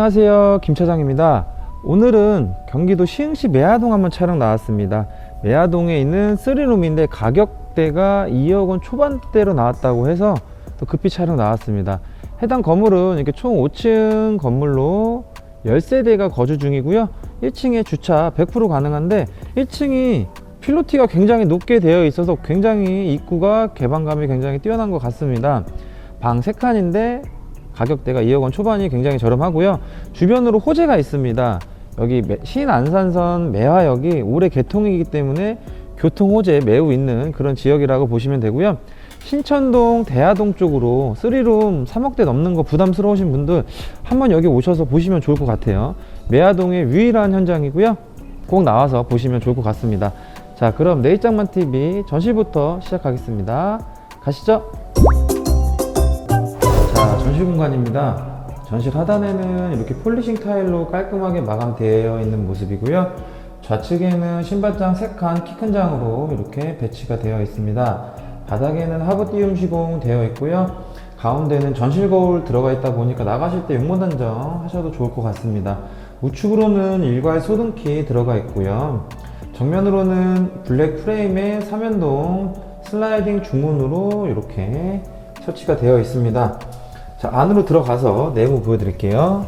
안녕하세요. 김 차장입니다. 오늘은 경기도 시흥시 매화동 한번 촬영 나왔습니다. 매화동에 있는 3룸인데 가격대가 2억원 초반대로 나왔다고 해서 또 급히 촬영 나왔습니다. 해당 건물은 이렇게 총 5층 건물로 10세대가 거주 중이고요. 1층에 주차 100% 가능한데 1층이 필로티가 굉장히 높게 되어 있어서 굉장히 입구가 개방감이 굉장히 뛰어난 것 같습니다. 방 3칸인데 가격대가 2억 원 초반이 굉장히 저렴하고요. 주변으로 호재가 있습니다. 여기 매- 신안산선 매화역이 올해 개통이기 때문에 교통 호재 매우 있는 그런 지역이라고 보시면 되고요. 신천동 대하동 쪽으로 3룸 3억대 넘는 거 부담스러우신 분들 한번 여기 오셔서 보시면 좋을 것 같아요. 매화동의 유일한 현장이고요. 꼭 나와서 보시면 좋을 것 같습니다. 자, 그럼 내일장만 TV 전시부터 시작하겠습니다. 가시죠. 자, 전시 공간입니다. 전실 하단에는 이렇게 폴리싱 타일로 깔끔하게 마감되어 있는 모습이고요. 좌측에는 신발장 3칸 키 큰 장으로 이렇게 배치가 되어 있습니다. 바닥에는 하부 띄움 시공 되어 있고요. 가운데는 전실 거울 들어가 있다 보니까 나가실 때 용모 단정 하셔도 좋을 것 같습니다. 우측으로는 일괄 소등키 들어가 있고요. 정면으로는 블랙 프레임에 삼연동 슬라이딩 중문으로 이렇게 설치가 되어 있습니다. 자, 안으로 들어가서 내부 보여드릴게요.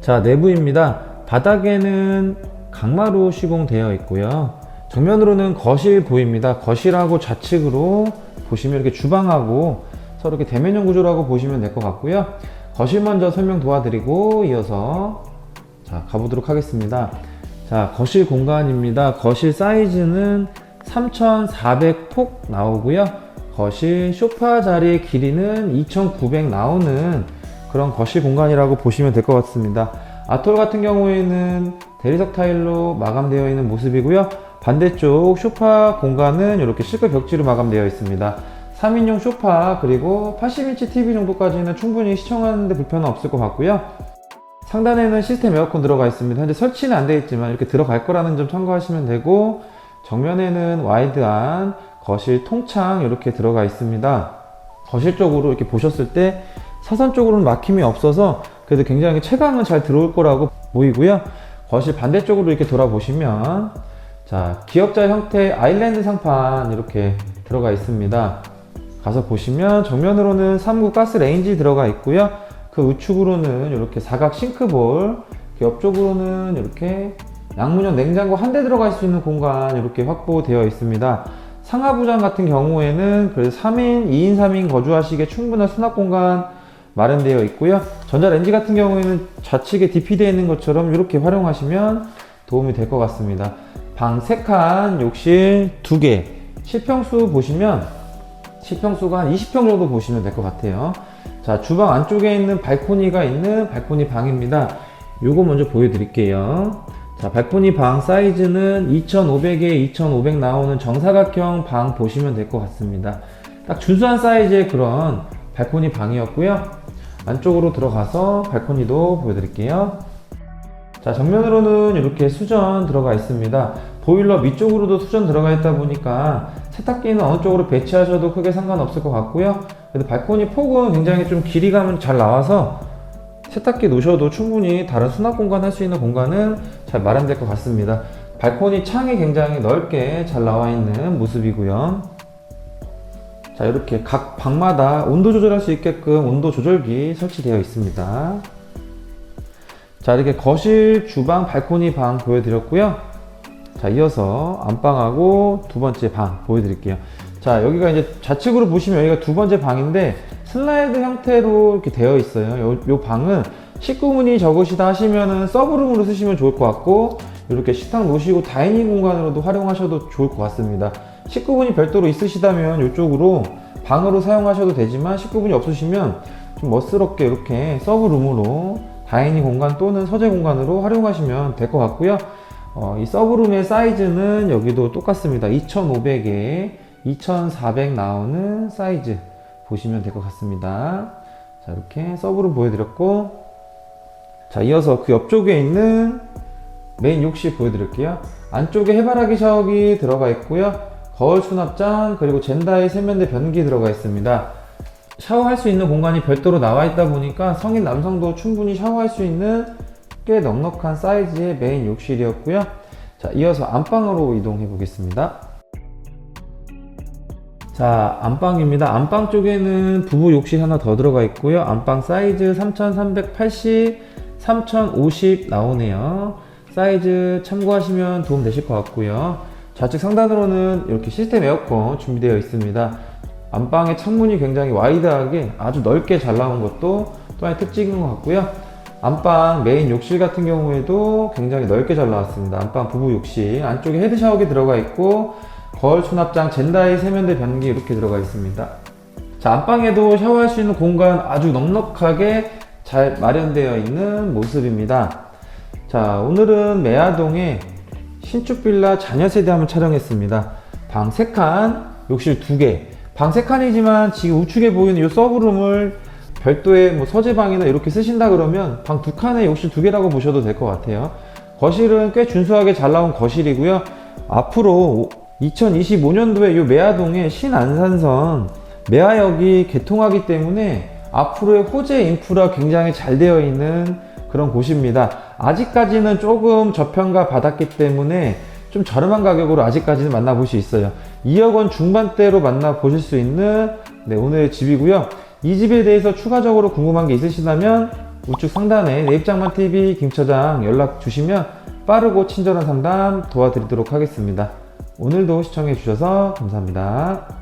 자, 내부입니다. 바닥에는 강마루 시공되어 있고요. 정면으로는 거실 보입니다. 거실하고 좌측으로 보시면 이렇게 주방하고 서로 이렇게 대면형 구조라고 보시면 될 것 같고요. 거실 먼저 설명 도와드리고 이어서 자, 가보도록 하겠습니다. 자, 거실 공간입니다. 거실 사이즈는 3,400폭 나오고요. 거실 소파 자리의 길이는 2,900 나오는 그런 거실 공간이라고 보시면 될 것 같습니다. 아톨 같은 경우에는 대리석 타일로 마감되어 있는 모습이고요. 반대쪽 소파 공간은 이렇게 실크 벽지로 마감되어 있습니다. 3인용 소파 그리고 80인치 TV 정도까지는 충분히 시청하는데 불편은 없을 것 같고요. 상단에는 시스템 에어컨 들어가 있습니다. 현재 설치는 안 되어 있지만 이렇게 들어갈 거라는 점 참고하시면 되고 정면에는 와이드한 거실 통창 이렇게 들어가 있습니다. 거실 쪽으로 이렇게 보셨을 때 사선 쪽으로는 막힘이 없어서 그래도 굉장히 채광은 잘 들어올 거라고 보이고요. 거실 반대쪽으로 이렇게 돌아보시면 자 기역자 형태의 아일랜드 상판 이렇게 들어가 있습니다. 가서 보시면 정면으로는 3구 가스 레인지 들어가 있고요. 그 우측으로는 이렇게 사각 싱크볼, 그 옆쪽으로는 이렇게 양문형 냉장고 한 대 들어갈 수 있는 공간 이렇게 확보되어 있습니다. 상하부장 같은 경우에는 그래서 3인, 2인, 3인 거주하시기에 충분한 수납 공간 마련되어 있고요. 전자레인지 같은 경우에는 좌측에 DP되어 있는 것처럼 이렇게 활용하시면 도움이 될 것 같습니다. 방 3칸, 욕실 2개, 실평수 보시면 실평수가 한 20평 정도 보시면 될 것 같아요. 자, 주방 안쪽에 있는 발코니가 있는 발코니 방입니다. 요거 먼저 보여드릴게요. 자, 발코니 방 사이즈는 2500에 2500 나오는 정사각형 방 보시면 될 것 같습니다. 딱 준수한 사이즈의 그런 발코니 방이었고요. 안쪽으로 들어가서 발코니도 보여드릴게요. 자, 정면으로는 이렇게 수전 들어가 있습니다. 보일러 위쪽으로도 수전 들어가 있다 보니까 세탁기는 어느 쪽으로 배치하셔도 크게 상관없을 것 같고요. 그래도 발코니 폭은 굉장히 좀 길이감은 잘 나와서 세탁기 놓으셔도 충분히 다른 수납 공간 할 수 있는 공간은 잘 마련될 것 같습니다. 발코니 창이 굉장히 넓게 잘 나와 있는 모습이고요. 자, 이렇게 각 방마다 온도 조절할 수 있게끔 온도 조절기 설치되어 있습니다. 자, 이렇게 거실, 주방, 발코니 방 보여드렸고요. 자, 이어서 안방하고 두 번째 방 보여드릴게요. 자, 여기가 이제 좌측으로 보시면 여기가 두 번째 방인데 슬라이드 형태로 이렇게 되어 있어요. 요, 요 방은 식구문이 적으시다 하시면은 서브룸으로 쓰시면 좋을 것 같고 이렇게 식탁 놓으시고 다이닝 공간으로도 활용하셔도 좋을 것 같습니다. 식구분이 별도로 있으시다면 이쪽으로 방으로 사용하셔도 되지만 식구분이 없으시면 좀 멋스럽게 이렇게 서브룸으로 다이닝 공간 또는 서재 공간으로 활용하시면 될 것 같고요. 어, 이 서브룸의 사이즈는 여기도 똑같습니다. 2500에 2400 나오는 사이즈 보시면 될 것 같습니다. 자, 이렇게 서브룸 보여드렸고, 자, 이어서 그 옆쪽에 있는 메인 욕실 보여드릴게요. 안쪽에 해바라기 샤워기 들어가 있고요. 거울 수납장, 그리고 젠다이 세면대 변기 들어가 있습니다. 샤워할 수 있는 공간이 별도로 나와 있다 보니까 성인 남성도 충분히 샤워할 수 있는 꽤 넉넉한 사이즈의 메인 욕실이었고요. 자, 이어서 안방으로 이동해 보겠습니다. 자, 안방입니다. 안방 쪽에는 부부 욕실 하나 더 들어가 있고요. 안방 사이즈 3380, 3050 나오네요. 사이즈 참고하시면 도움 되실 것 같고요. 좌측 상단으로는 이렇게 시스템 에어컨 준비되어 있습니다. 안방의 창문이 굉장히 와이드하게 아주 넓게 잘 나온 것도 또 하나의 특징인 것 같고요. 안방 메인 욕실 같은 경우에도 굉장히 넓게 잘 나왔습니다. 안방 부부 욕실 안쪽에 헤드 샤워기 들어가 있고 거울 수납장 젠다이 세면대 변기 이렇게 들어가 있습니다. 자 안방에도 샤워할 수 있는 공간 아주 넉넉하게 잘 마련되어 있는 모습입니다. 자 오늘은 매화동에 신축 빌라 자녀 세대 한번 촬영했습니다. 방 3칸, 욕실 2개. 방 3칸이지만 지금 우측에 보이는 이 서브룸을 별도의 뭐 서재방이나 이렇게 쓰신다 그러면 방 2칸에 욕실 2개라고 보셔도 될 것 같아요. 거실은 꽤 준수하게 잘 나온 거실이고요. 앞으로 2025년도에 이 매화동의 신안산선 매화역이 개통하기 때문에 앞으로의 호재 인프라 굉장히 잘 되어 있는 그런 곳입니다. 아직까지는 조금 저평가 받았기 때문에 좀 저렴한 가격으로 아직까지는 만나볼 수 있어요. 2억 원 중반대로 만나보실 수 있는 네, 오늘의 집이고요. 이 집에 대해서 추가적으로 궁금한 게 있으시다면 우측 상단에 내 입장만 TV 김 처장 연락 주시면 빠르고 친절한 상담 도와드리도록 하겠습니다. 오늘도 시청해 주셔서 감사합니다.